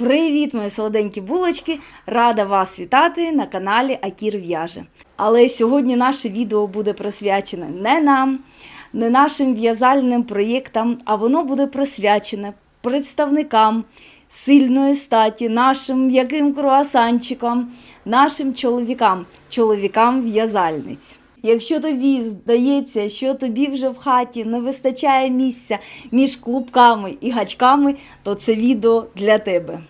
Привіт, мої солоденькі булочки! Рада вас вітати на каналі Акір В'яже. Але сьогодні наше відео буде присвячене не нам, не нашим в'язальним проєктам, а воно буде присвячене представникам сильної статі, нашим м'яким круасанчикам, нашим чоловікам, чоловікам в'язальниць. Якщо тобі здається, що тобі вже в хаті не вистачає місця між клубками і гачками, то це відео для тебе.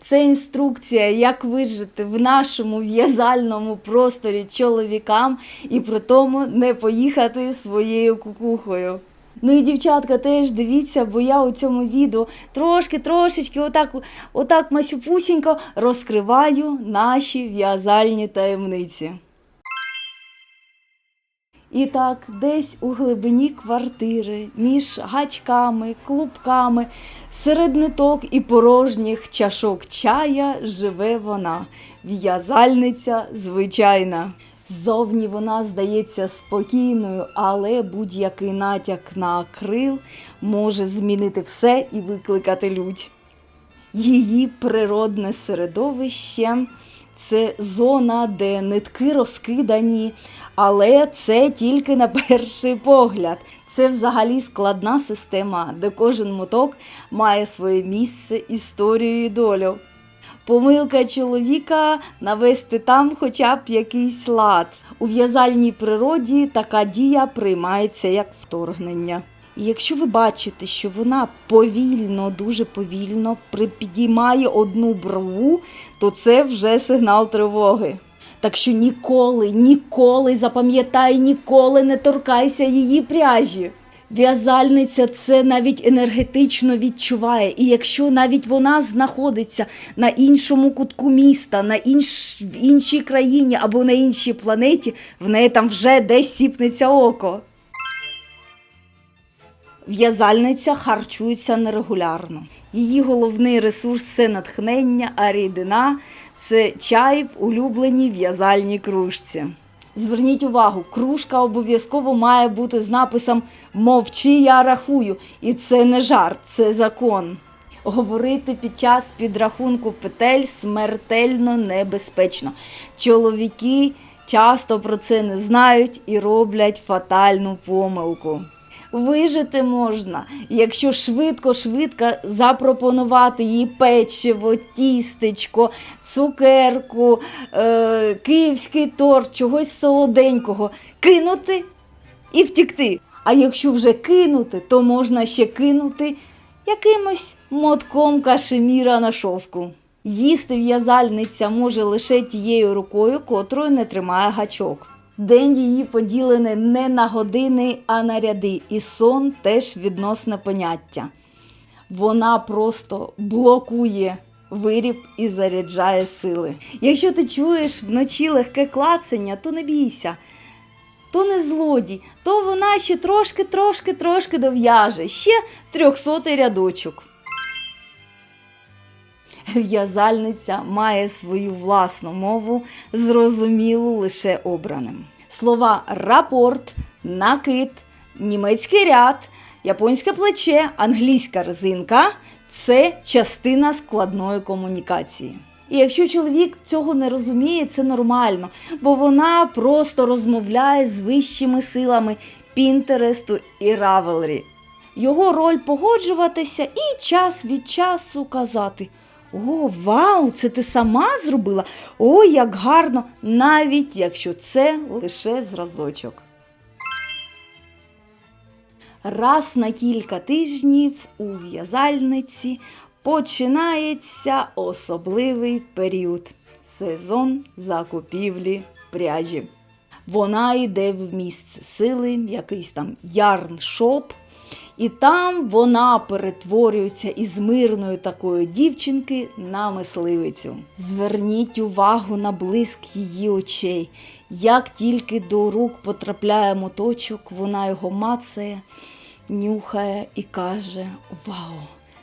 Це інструкція, як вижити в нашому в'язальному просторі чоловікам і при тому не поїхати своєю кукухою. Ну і дівчатка теж дивіться, бо я у цьому відео трошки, трошечки, отак, отак масюпусінько розкриваю наші в'язальні таємниці. І так, десь у глибині квартири, між гачками, клубками, серед ниток і порожніх чашок чая живе вона, в'язальниця звичайна. Ззовні вона здається спокійною, але будь-який натяк на крил може змінити все і викликати лють. Її природне середовище це зона, де нитки розкидані, але це тільки на перший погляд. Це взагалі складна система, де кожен моток має своє місце, історію і долю. Помилка чоловіка навести там хоча б якийсь лад. У в'язальній природі така дія приймається як вторгнення. І якщо ви бачите, що вона повільно, дуже повільно припідіймає одну брову, то це вже сигнал тривоги. Так що ніколи, ніколи, запам'ятай, ніколи не торкайся її пряжі. В'язальниця це навіть енергетично відчуває, і якщо навіть вона знаходиться на іншому кутку міста, на інш... в іншій країні або на іншій планеті, в неї там вже десь сіпнеться око. В'язальниця харчується нерегулярно. Її головний ресурс це натхнення, а рідина це чай в улюбленій в'язальній кружці. Зверніть увагу, кружка обов'язково має бути з написом Мовчи, я рахую. І це не жарт, це закон. Говорити під час підрахунку петель смертельно небезпечно. Чоловіки часто про це не знають і роблять фатальну помилку. Вижити можна, якщо швидко-швидко запропонувати їй печиво, тістечко, цукерку, е, київський торт, чогось солоденького, кинути і втікти. А якщо вже кинути, то можна ще кинути якимось мотком кашеміра на шовку. Їсти в'язальниця може лише тією рукою, котрою не тримає гачок. День її поділений не на години, а на ряди, і сон теж відносне поняття. Вона просто блокує виріб і заряджає сили. Якщо ти чуєш вночі легке клацання, то не бійся. То не злодій, то вона ще трошки, трошки, трошки дов'яже, ще трьохсотий рядочок. В'язальниця має свою власну мову, зрозумілу лише обраним. Слова рапорт, накид, німецький ряд, японське плече, англійська резинка це частина складної комунікації. І якщо чоловік цього не розуміє, це нормально, бо вона просто розмовляє з вищими силами Пінтересту і Равелрі. Його роль погоджуватися і час від часу казати. О, вау, це ти сама зробила? О, як гарно, навіть якщо це лише зразочок. Раз на кілька тижнів у в'язальниці починається особливий період сезон закупівлі пряжі. Вона йде в місце сили, якийсь там ярн-шоп, і там вона перетворюється із мирної такої дівчинки на мисливицю. Зверніть увагу на блиск її очей. Як тільки до рук потрапляє моточок, вона його мацає, нюхає і каже: Вау!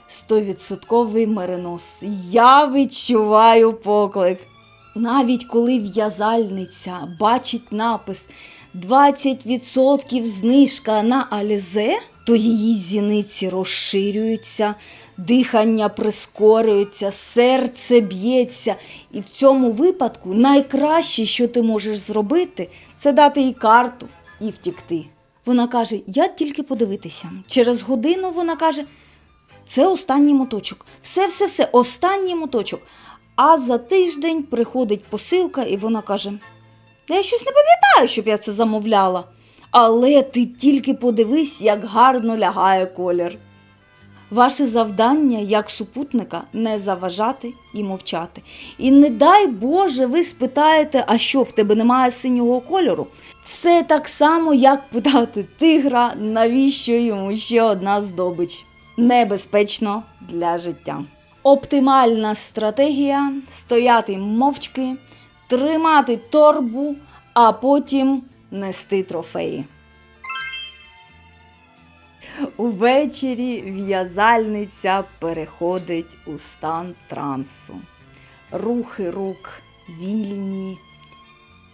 Стовідсотковий меринос. Я відчуваю поклик. Навіть коли в'язальниця бачить напис 20% знижка на Алізе, то її зіниці розширюються, дихання прискорюється, серце б'ється. І в цьому випадку найкраще, що ти можеш зробити, це дати їй карту і втікти. Вона каже: Я тільки подивитися. Через годину вона каже: це останній моточок. Все, все, все, останній моточок. А за тиждень приходить посилка, і вона каже: «Та я щось не пам'ятаю, щоб я це замовляла. Але ти тільки подивись, як гарно лягає колір. Ваше завдання як супутника не заважати і мовчати. І не дай Боже, ви спитаєте, а що в тебе немає синього кольору. Це так само, як питати тигра, навіщо йому ще одна здобич. Небезпечно для життя. Оптимальна стратегія стояти мовчки, тримати торбу, а потім нести трофеї. Увечері в'язальниця переходить у стан трансу. Рухи рук вільні,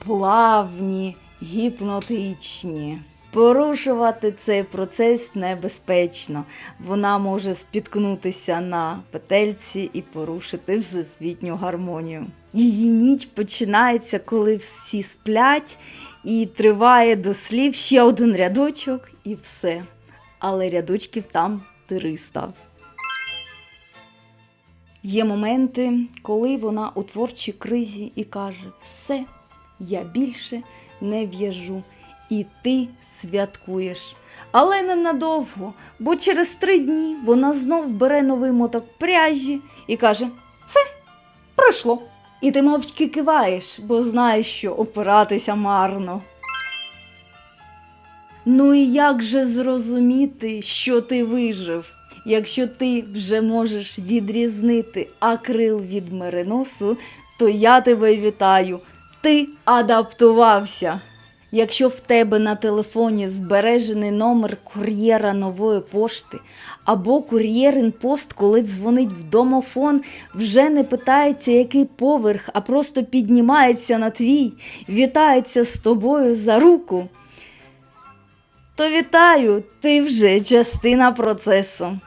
плавні, гіпнотичні. Порушувати цей процес небезпечно. Вона може спіткнутися на петельці і порушити всесвітню гармонію. Її ніч починається, коли всі сплять, і триває до слів ще один рядочок, і все. Але рядочків там 300. Є моменти, коли вона у творчій кризі і каже: Все, я більше не в'яжу, і ти святкуєш. Але ненадовго, бо через три дні вона знов бере новий моток пряжі і каже: Все, пройшло. І ти мовчки киваєш, бо знаєш, що опиратися марно. Ну і як же зрозуміти, що ти вижив, якщо ти вже можеш відрізнити акрил від мериносу, то я тебе вітаю. Ти адаптувався. Якщо в тебе на телефоні збережений номер кур'єра нової пошти, або кур'єрин пост, коли дзвонить в домофон, вже не питається, який поверх, а просто піднімається на твій, вітається з тобою за руку то вітаю, ти вже частина процесу.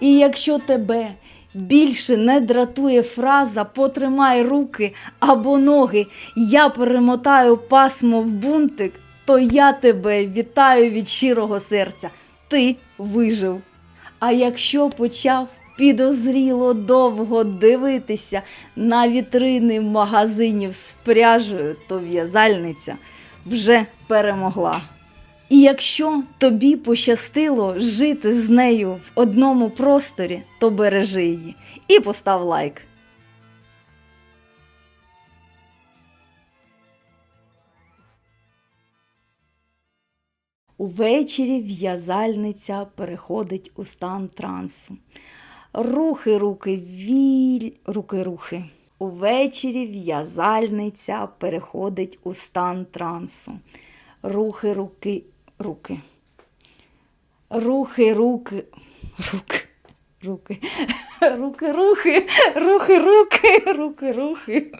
І якщо тебе більше не дратує фраза потримай руки або ноги, я перемотаю пасмо в бунтик, то я тебе вітаю від щирого серця. Ти вижив. А якщо почав підозріло довго дивитися на вітрини магазинів з пряжею, то в'язальниця вже перемогла. І якщо тобі пощастило жити з нею в одному просторі, то бережи її і постав лайк. Увечері в'язальниця переходить у стан трансу. Рухи, руки, віль, руки, рухи. Увечері в'язальниця переходить у стан трансу. Рухи, руки, руки. Рухи, руки, руки, руки. Руки, рухи, рухи, руки, руки, рухи.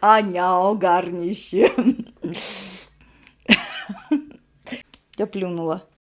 Аня огарніще. Я плюнула.